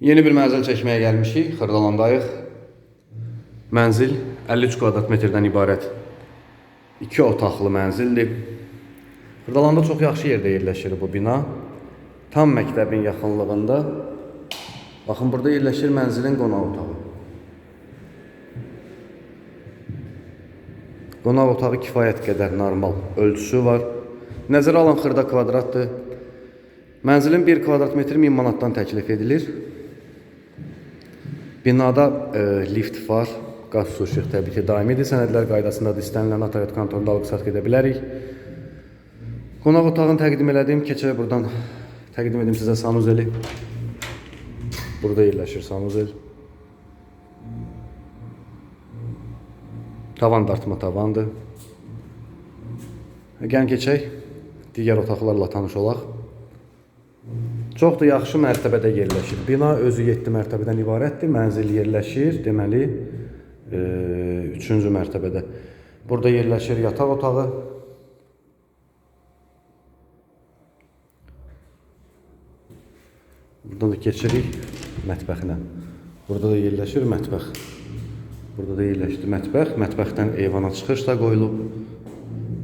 Yeni bir mənzil çəkməyə gəlmişik. Xırdalandayıq. Mənzil 53 kvadrat metrdən ibarət 2 otaqlı mənzildir. Xırdalanda çox yaxşı yerdə yerləşir bu bina. Tam məktəbin yaxınlığında. Baxın burada yerləşir mənzilin qonaq otağı. Qonaq otağı kifayət qədər normal ölçüsü var. Nəzərə alan xırda kvadratdır. Mənzilin 1 kvadrat metri 1000 manatdan təklif edilir. Binada e, lift var, qaz su işıq təbii ki daimidir. Sənədlər qaydasındadır. İstənilən notariat kontorunda alıb-satq edə bilərik. Qonaq otağını təqdim elədim. Keçək buradan təqdim edim sizə sanuzeli. Burada yerləşir sanuzel. Tavan dartma tavandır. Gəlin keçək. Digər otaqlarla tanış olaq. Çox da yaxşı mərtəbədə yerləşir. Bina özü 7 mərtəbədən ibarətdir. Mənzil yerləşir, deməli, 3-cü mərtəbədə. Burada yerləşir yataq otağı. Burada da keçirik mətbəxinə. Burada da yerləşir mətbəx. Burada da yerləşdi mətbəx. Mətbəxdən eyvana çıxış da qoyulub.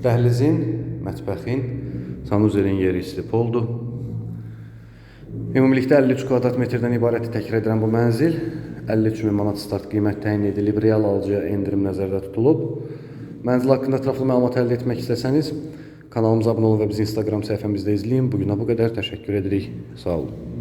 Dəhlizin, mətbəxin, sanuzelin yeri isti poldur. Ümumilikdə 53 kvadrat metrdən ibarət təkrar edirəm bu mənzil. 53 min manat start qiymət təyin edilib, real alıcıya endirim nəzərdə tutulub. Mənzil haqqında ətraflı məlumat əldə etmək istəsəniz, kanalımıza abunə olun və bizi Instagram səhifəmizdə izləyin. Bu günə bu qədər təşəkkür edirik. Sağ olun.